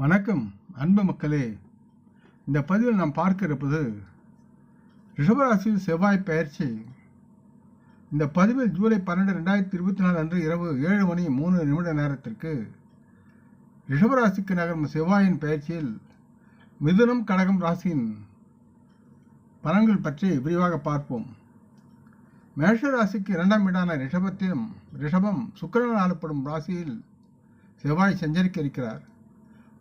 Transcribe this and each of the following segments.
வணக்கம் அன்பு மக்களே. இந்த பதிவில் நாம் பார்க்க இருப்பது ரிஷபராசியில் செவ்வாய் பயிற்சி இந்த பதிவில் ஜூலை பன்னெண்டு ரெண்டாயிரத்தி இருபத்தி நாலு அன்று இரவு ஏழு மணி மூணு நிமிட நேரத்திற்கு ரிஷபராசிக்கு நகரும் செவ்வாயின் பயிற்சியில் மிதுனம் கடகம் ராசியின் பலன்கள் பற்றி விரிவாக பார்ப்போம். மேஷ ராசிக்கு இரண்டாம் வீடான ரிஷபத்திலும் ரிஷபம் சுக்கரன் ஆளப்படும் ராசியில் செவ்வாய் சஞ்சரிக்க இருக்கிறார்.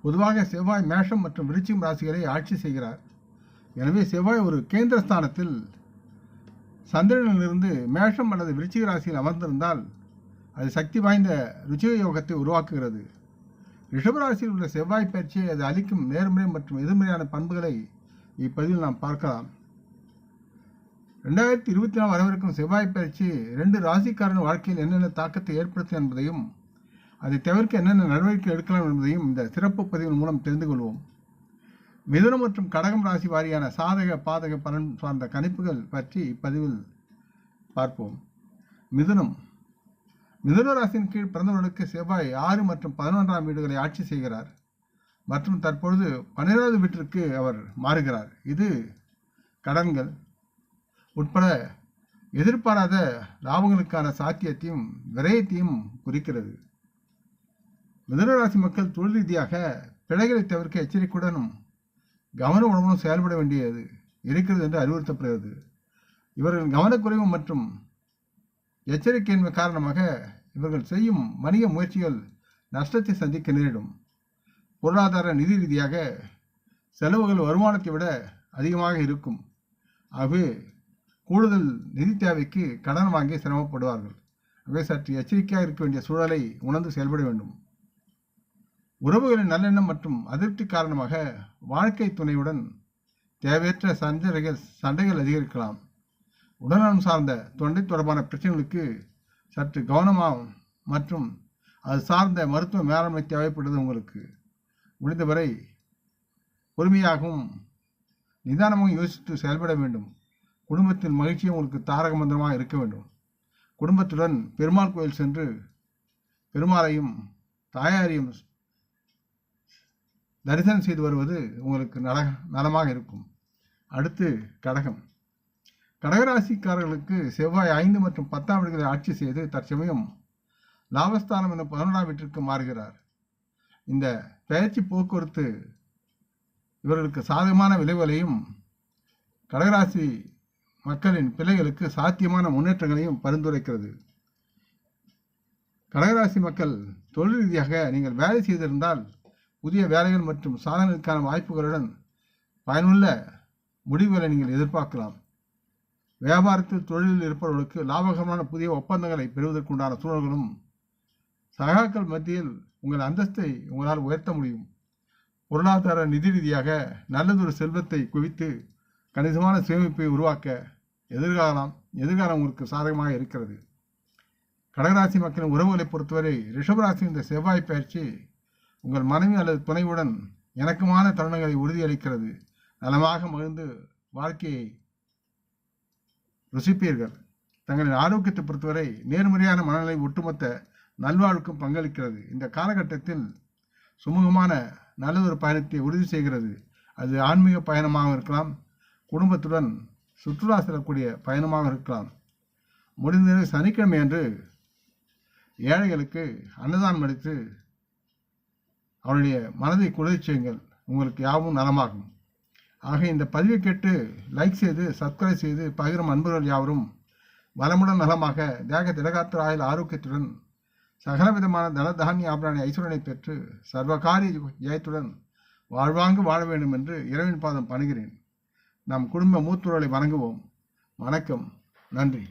பொதுவாக செவ்வாய் மேஷம் மற்றும் விருச்சிகம் ராசிகளை ஆட்சி செய்கிறார். எனவே செவ்வாய் ஒரு கேந்திர ஸ்தானத்தில் சந்திரனிலிருந்து மேஷம் அல்லது விருச்சிக ராசியில் அமர்ந்திருந்தால் அது சக்தி வாய்ந்த ருச்சிக யோகத்தை உருவாக்குகிறது. ரிஷபராசியில் உள்ள செவ்வாய் பயிற்சியை அது அளிக்கும் நேர்மறை மற்றும் எதிர்மறையான பண்புகளை இப்பதிவில் நாம் பார்க்கலாம். ரெண்டாயிரத்தி இருபத்தி நாலு வரவிருக்கும் செவ்வாய் பயிற்சி ரெண்டு ராசிக்காரன் வாழ்க்கையில் என்னென்ன தாக்கத்தை ஏற்படுத்தும் என்பதையும் அதை தவிர்க்க என்னென்ன நடவடிக்கை எடுக்கலாம் என்பதையும் இந்த சிறப்பு பதிவின் மூலம் தெரிந்து கொள்வோம். மிதுனம் மற்றும் கடகம் ராசி வாரியான சாதக பாதக பலன் சார்ந்த கணிப்புகள் பற்றி இப்பதிவில் பார்ப்போம். மிதுனம். மிதுன ராசியின் கீழ் பிறந்தவர்களுக்கு செவ்வாய் ஆறு மற்றும் பதினொன்றாம் வீடுகளை ஆட்சி செய்கிறார். மற்றும் தற்பொழுது பன்னிரெண்டாவது வீட்டிற்கு அவர் மாறுகிறார். இது கடன்கள். உட்பட எதிர்பாராத லாபங்களுக்கான சாத்தியத்தையும் விரயத்தையும் குறிக்கிறது. மிதனராசி மக்கள் தொழில் ரீதியாக பிழைகளை தவிர்க்க எச்சரிக்கையுடனும் கவனமுடனும் செயல்பட வேண்டியது இருக்கிறது என்று அறிவுறுத்தப்படுகிறது. இவர்களின் கவனக்குறைவு மற்றும் எச்சரிக்கையின்மை காரணமாக இவர்கள் செய்யும் வணிக முயற்சிகள் நஷ்டத்தை சந்திக்க நேரிடும். பொருளாதார நிதி ரீதியாக செலவுகள் வருமானத்தை விட அதிகமாக இருக்கும். ஆகவே கூடுதல் நிதி தேவைக்கு கடன் வாங்கி சிரமப்படுவார்கள். ஆகவே சற்று எச்சரிக்கையாக இருக்க வேண்டிய சூழலை உணர்ந்து செயல்பட வேண்டும். உறவுகளின் நல்லெண்ணம் மற்றும் அதிருப்தி காரணமாக வாழ்க்கை துணையுடன் தேவையற்ற சஞ்சனைகள் சண்டைகள் அதிகரிக்கலாம். உடல்நலம் சார்ந்த தொண்டை தொடர்பான பிரச்சனைகளுக்கு சற்று கவனமாகும் மற்றும் அது சார்ந்த மருத்துவ மேலாண்மை தேவைப்படுது உங்களுக்கு முடிந்தவரை பொறுமையாகவும் நிதானமாகவும் யோசித்து செயல்பட வேண்டும். குடும்பத்தின் மகிழ்ச்சியும் உங்களுக்கு தாரக மந்திரமாக இருக்க வேண்டும். குடும்பத்துடன் பெருமாள் கோயில் சென்று பெருமாளையும் தாயாரையும் தரிசனம் செய்து வருவது உங்களுக்கு நல நலமாக இருக்கும். அடுத்து கடகம். கடகராசிக்காரர்களுக்கு செவ்வாய் ஐந்து மற்றும் பத்தாம் இடங்களை ஆட்சி செய்து தற்சமயம் லாபஸ்தானம் என பதினொன்றாம் வீட்டிற்கு மாறுகிறார். இந்த பயிற்சி போக்குவரத்து இவர்களுக்கு சாதகமான விளைவுகளையும் கடகராசி மக்களின் பிள்ளைகளுக்கு சாத்தியமான முன்னேற்றங்களையும் பரிந்துரைக்கிறது. கடகராசி மக்கள் தொழில் ரீதியாக நீங்கள் வேலை செய்திருந்தால் புதிய வேலைகள் மற்றும் சாதனைகளுக்கான வாய்ப்புகளுடன் பயனுள்ள முடிவுகளை நீங்கள் எதிர்பார்க்கலாம். வியாபாரத்தில் தொழிலில் இருப்பவர்களுக்கு லாபகரமான புதிய ஒப்பந்தங்களை பெறுவதற்குண்டான சூழல்களும் சகாக்கள் மத்தியில் உங்கள் அந்தஸ்தை உங்களால் உயர்த்த முடியும். பொருளாதார நிதி ரீதியாக நல்லதொரு செல்வத்தை குவித்து கணிசமான சேமிப்பை உருவாக்க எதிர்காலம் எதிர்காலம் உங்களுக்கு சாதகமாக இருக்கிறது. கடகராசி மக்களின் உறவுகளை பொறுத்தவரை ரிஷபராசி இந்த செவ்வாய் பயிற்சி உங்கள் மனைவி அல்லது துணைவுடன் இணக்கமான தருணங்களை உறுதியளிக்கிறது. நலமாக மகிழ்ந்து வாழ்க்கையை ருசிப்பீர்கள். தங்களின் ஆரோக்கியத்தை பொறுத்தவரை நேர்மறையான மனநிலை ஒட்டுமொத்த நல்வாழ்வுக்கும் பங்களிக்கிறது. இந்த காலகட்டத்தில் சுமூகமான நல்லதொரு பயணத்தை உறுதி செய்கிறது. அது ஆன்மீக பயணமாக இருக்கலாம் குடும்பத்துடன் சுற்றுலா செல்லக்கூடிய பயணமாக இருக்கலாம். முடிந்த சனிக்கிழமை அன்று ஏழைகளுக்கு அன்னதானம் அளித்து அவருடைய மனதை குளிர் செய்யுங்கள். உங்களுக்கு யாவும் நலமாகும். ஆக இந்த பதிவை கேட்டு லைக் செய்து சப்ஸ்கிரைப் செய்து பகிரும் அன்பர்கள் யாவரும் வளமுடன் நலமாக தேக திலகாத்திர ஆயுள் ஆரோக்கியத்துடன் சகலவிதமான தனதானிய ஆபராணி ஆபரண ஐஸ்வரனை பெற்று சர்வகாரிய ஜெயத்துடன் வாழ்வாங்கு வாழ வேண்டும் என்று இறைவன் பாதம் பணிகிறேன். நம் குடும்ப மூத்தோர்களை வணங்குவோம். வணக்கம். நன்றி.